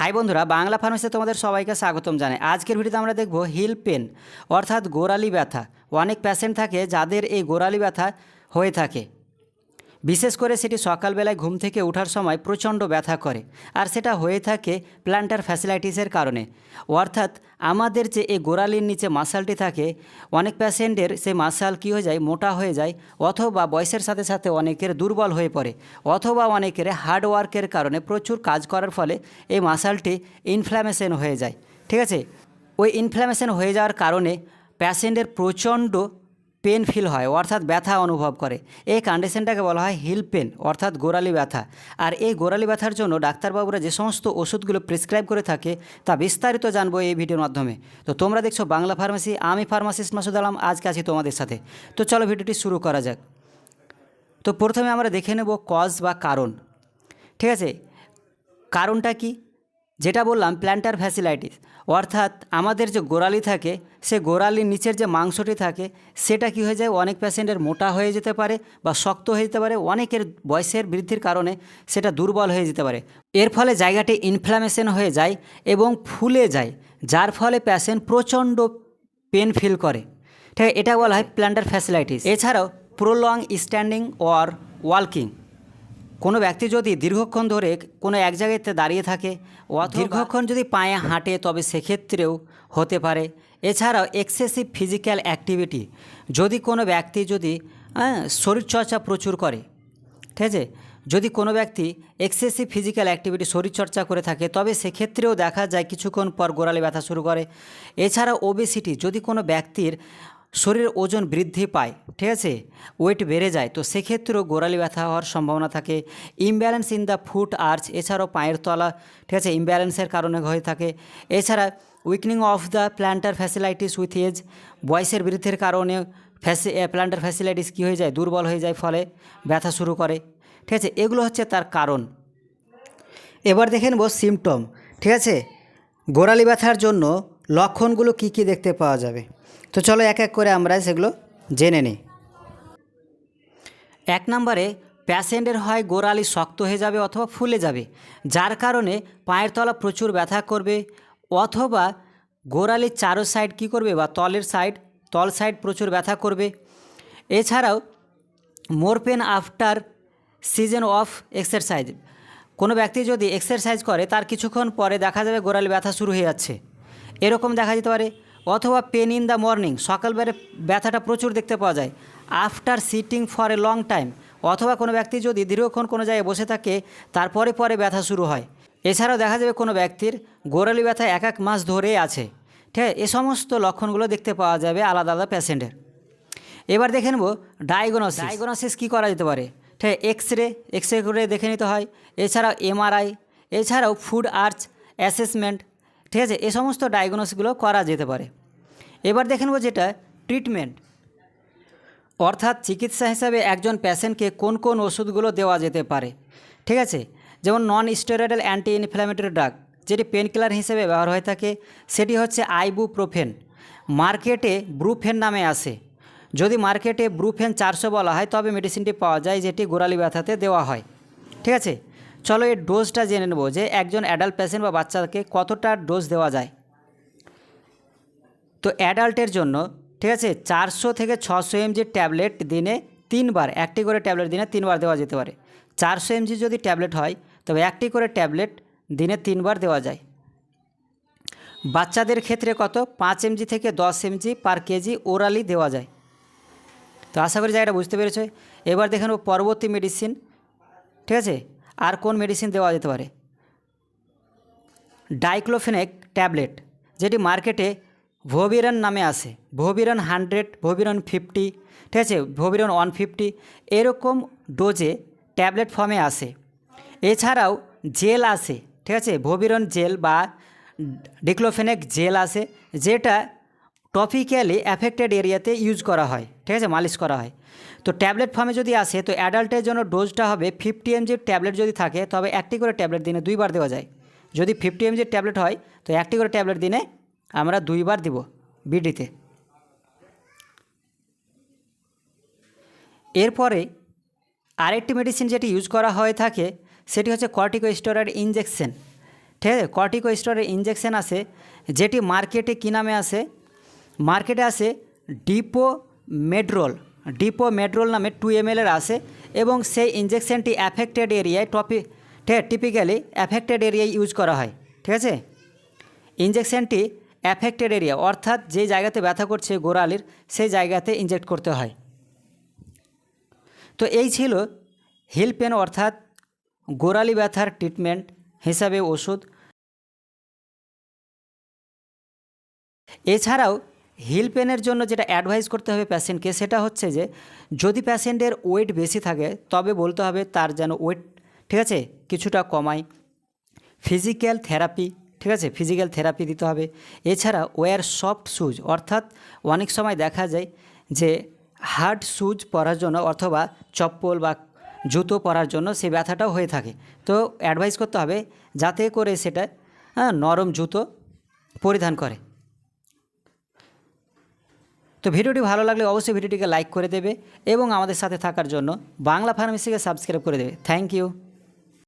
High বন্ধুরা, বাংলা ফার্মেসিতে তোমাদের সবাইকে স্বাগতম জানাই। আজকের ভিডিওতে আমরা দেখব হিল পেন, অর্থাৎ গোড়ালি ব্যথা। অনেক প্যাশেন্ট থাকে যাদের এই গোড়ালি ব্যথা হয়ে থাকে। বিশেষ করে সেটি সকালবেলায় ঘুম থেকে ওঠার সময় প্রচণ্ড ব্যথা করে, আর সেটা হয়ে থাকে প্ল্যান্টার ফ্যাসিলাইটিসের কারণে। অর্থাৎ আমাদের যে এই গোড়ালির নিচে মাসালটি থাকে, অনেক প্যাশেন্টের সেই মাসাল কী হয়ে যায়, মোটা হয়ে যায়, অথবা বয়সের সাথে সাথে অনেকের দুর্বল হয়ে পড়ে, অথবা অনেকের হার্ড ওয়ার্কের কারণে প্রচুর কাজ করার ফলে এই মাসালটি ইনফ্ল্যামেশন হয়ে যায়। ঠিক আছে? ওই ইনফ্ল্যামেশন হয়ে যাওয়ার কারণে প্যাশেন্টের প্রচণ্ড পেন ফিল হয়, অর্থাৎ ব্যথা অনুভব করে। এই কন্ডিশনটাকে বলা হয় হিল পেন, অর্থাৎ গোড়ালি ব্যথা। আর এই গোড়ালি ব্যথার জন্য ডাক্তারবাবুরা যে সমস্ত ওষুধগুলো প্রেসক্রাইব করে থাকে, তা বিস্তারিত জানব এই ভিডিওর মাধ্যমে। তো তোমরা দেখছ বাংলা ফার্মেসি আমি ফার্মাসিস্ট মাসুদ আলম, আজকে আছি তোমাদের সাথে। তো চলো ভিডিওটি শুরু করা যাক। তো প্রথমে আমরা দেখে নেব কজ বা কারণ। ঠিক আছে? কারণটা কি? যেটা বললাম প্ল্যান্টার ফ্যাসিলাইটিস অর্থাৎ আমাদের যে গোড়ালি থাকে, সে গোড়ালির নিচের যে মাংসটি থাকে, সেটা কি হয়ে যায়? অনেক পেশেন্টের মোটা হয়ে যেতে পারে বা শক্ত হয়ে যেতে পারে। অনেকের বয়সের বৃদ্ধির কারণে সেটা দুর্বল হয়ে যেতে পারে। এর ফলে জায়গাটি ইনফ্লামেশন হয়ে যায় এবং ফুলে যায়, যার ফলে পেশেন্ট প্রচণ্ড পেন ফিল করে। ঠিক এটা বলা হয় প্ল্যান্টার ফ্যাসিলাইটিস এছাড়াও প্রোলং স্ট্যান্ডিং অর ওয়ালকিং কোনো ব্যক্তি যদি দীর্ঘক্ষণ ধরে কোনো এক জায়গাতে দাঁড়িয়ে থাকে দীর্ঘক্ষণ যদি পায়ে হাঁটে, তবে সেক্ষেত্রেও হতে পারে। এছাড়াও এক্সেসিভ ফিজিক্যাল অ্যাক্টিভিটি, যদি কোনো ব্যক্তি যদি শরীরচর্চা প্রচুর করে, ঠিক আছে? যদি কোনো ব্যক্তি এক্সেসিভ ফিজিক্যাল অ্যাক্টিভিটি শরীরচর্চা করে থাকে, তবে সেক্ষেত্রেও দেখা যায় কিছুক্ষণ পর গোড়ালি ব্যথা শুরু করে। এছাড়া ওবেসিটি যদি কোনো ব্যক্তির শরীরের ওজন বৃদ্ধি পায়, ঠিক আছে? ওয়েট বেড়ে যায়। তো সেক্ষেত্রেও গোড়ালি ব্যথা হওয়ার সম্ভাবনা থাকে। Imbalance in the foot arch এছাড়াও পায়ের তলা, ঠিক আছে? ইমব্যালেন্সের কারণে হয়ে থাকে। এছাড়া weakening of the plantar fasciitis with age বয়সের বৃদ্ধির কারণে ফ্যাসি প্ল্যান্টার ফ্যাসিলাইটিস কী হয়ে যায়? দুর্বল হয়ে যায়, ফলে ব্যথা শুরু করে। ঠিক আছে? এগুলো হচ্ছে তার কারণ। এবার দেখে নেব সিমটম ঠিক আছে? গোড়ালি ব্যথার জন্য লক্ষণগুলো কি কি দেখতে পাওয়া যাবে? তো চলো এক এক করে আমরা সেগুলো জেনে নিই। এক নম্বরে, প্যাসেন্টের হয় গোড়ালি শক্ত হয়ে যাবে অথবা ফুলে যাবে, যার কারণে পায়ের তলা প্রচুর ব্যথা করবে অথবা গোড়ালির চারো সাইড কি করবে বা তলের সাইড তল সাইড প্রচুর ব্যথা করবে। এছাড়াও more pain after season of exercise কোনো ব্যক্তি যদি এক্সারসাইজ করে, তার কিছুক্ষণ পরে দেখা যাবে গোড়ালি ব্যথা শুরু হয়ে যাচ্ছে। এরকম দেখা যেতে পারে। অথবা পেন ইন দ্য মর্নিং সকালবেলা ব্যথাটা প্রচুর দেখতে পাওয়া যায়। After sitting for a long time অথবা কোনো ব্যক্তি যদি দীর্ঘক্ষণ কোনো জায়গায় বসে থাকে তারপরে পরে ব্যথা শুরু হয়। এছাড়াও দেখা যাবে কোনো ব্যক্তির গোড়ালি ব্যথা এক এক মাস ধরে আছে। ঠিক আছে? এ সমস্ত লক্ষণগুলো দেখতে পাওয়া যাবে আলাদা আলাদা পেশেন্টের। এবার দেখে নেব ডায়াগনোসিস। ডায়াগনোসিস কী করা যেতে পারে? ঠিক এক্স রে এক্স রে করে দেখে নিতে হয়। এছাড়াও এমআরআই এছাড়াও ফুড আর্চ অ্যাসেসমেন্ট ঠিক আছে, এ সমস্ত ডায়াগনোসিসগুলো করা যেতে পারে। এবার দেখে নেব যেটা ট্রিটমেন্ট অর্থাৎ চিকিৎসা হিসাবে একজন প্যাশেন্টকে কোন কোন ওষুধগুলো দেওয়া যেতে পারে। ঠিক আছে, যেমন non steroidal anti inflammatory drug যেটি পেন কিলার হিসেবে ব্যবহার হয়ে থাকে, সেটি হচ্ছে আইবুপ্রোফেন মার্কেটে ব্রুফেন নামে আসে। যদি মার্কেটে ব্রুফেন চারশো বলা হয়, তবে মেডিসিনটি পাওয়া যায়, যেটি গোড়ালি ব্যথাতে দেওয়া হয়। ঠিক আছে চলো এর ডোজটা জেনে নেব যে একজন অ্যাডাল্ট পেশেন্ট বা বাচ্চাকে কতটা ডোজ দেওয়া যায়। তো অ্যাডাল্টের জন্য, ঠিক আছে, চারশো থেকে ছশো এমজির ট্যাবলেট দিনে তিনবার, একটি করে ট্যাবলেট দিনে তিনবার দেওয়া যেতে পারে। চারশো এমজি যদি ট্যাবলেট হয়, তবে একটি করে ট্যাবলেট দিনে তিনবার দেওয়া যায়। বাচ্চাদের ক্ষেত্রে কত? পাঁচ এমজি থেকে দশ এমজি পার কেজি ওরালি দেওয়া যায়। তো আশা করি জায়গাটা বুঝতে পেরেছ। এবার দেখে নেব পরবর্তী মেডিসিন ঠিক আছে? আর কোন মেডিসিন দেওয়া যেতে পারে? ডাইক্লোফেনেক ট্যাবলেট যেটি মার্কেটে ভোবিরন নামে আসে। ভোবিরন হান্ড্রেড ভোবিরন ফিফটি ঠিক আছে? ভোবিরন ওয়ান ফিফটি এরকম ডোজে ট্যাবলেট ফর্মে আসে। এছাড়াও জেল আসে, ঠিক আছে? ভোবিরন জেল বা ডিক্লোফেনেক জেল আসে, যেটা টপিক্যালি অ্যাফেক্টেড এরিয়াতে ইউজ করা হয়, ঠিক আছে? মালিশ করা হয়। তো ট্যাবলেট ফর্মে যদি আসে, তো অ্যাডাল্টের জন্য ডোজটা হবে ফিফটি এমজির ট্যাবলেট যদি থাকে, তবে একটি করে ট্যাবলেট দিনে দুইবার দেওয়া যায়। যদি ফিফটি এমজির ট্যাবলেট হয়, তো একটি করে ট্যাবলেট দিনে আমরা দুইবার দিব বিডিতে। এরপরে আরেকটি মেডিসিন যেটি ইউজ করা হয়ে থাকে, সেটি হচ্ছে কর্টিকোস্টেরয়েড ইঞ্জেকশন ঠিক আছে? কর্টিকোস্টেরয়েড ইঞ্জেকশন আছে, যেটি মার্কেটে কী নামে আসে মার্কেটে আসে ডিপো মেড্রোল ডিপো মেড্রোল নামে টু এম আসে এবং সেই ইঞ্জেকশনটি অ্যাফেক্টেড এরিয়ায় টপি টিপিক্যালি অ্যাফেক্টেড এরিয়ায় ইউজ করা হয়, ঠিক আছে? ইঞ্জেকশনটি অ্যাফেক্টেড এরিয়া অর্থাৎ যে জায়গাতে ব্যথা করছে গোড়ালির, সেই জায়গাতে ইনজেক্ট করতে হয়। তো এই ছিল হিল পেন অর্থাৎ গোড়ালি ব্যথার ট্রিটমেন্ট হিসাবে ওষুধ। এছাড়াও হিল পেনের জন্য যেটা অ্যাডভাইস করতে হবে প্যাশেন্টকে সেটা হচ্ছে যে যদি প্যাশেন্টের ওয়েট বেশি থাকে তবে বলতে হবে তার যেন ওয়েট ঠিক আছে? কিছুটা কমায়। ফিজিক্যাল থেরাপি ঠিক আছে? ফিজিক্যাল থেরাপি দিতে হবে। এছাড়া ওয়ার সফট শুজ অর্থাৎ অনেক সময় দেখা যায় যে হার্ড শুজ পরার জন্য অথবা চপ্পল বা জুতো পরার জন্য সে ব্যথাটাও হয়ে থাকে। তো অ্যাডভাইস করতে হবে যাতে করে সেটা হ্যাঁ, নরম জুতো পরিধান করে। তো ভিডিওটি ভালো লাগলে অবশ্যই ভিডিওটিকে লাইক করে দেবে এবং আমাদের সাথে থাকার জন্য বাংলা ফার্মেসিকে সাবস্ক্রাইব করে দেবে। Thank you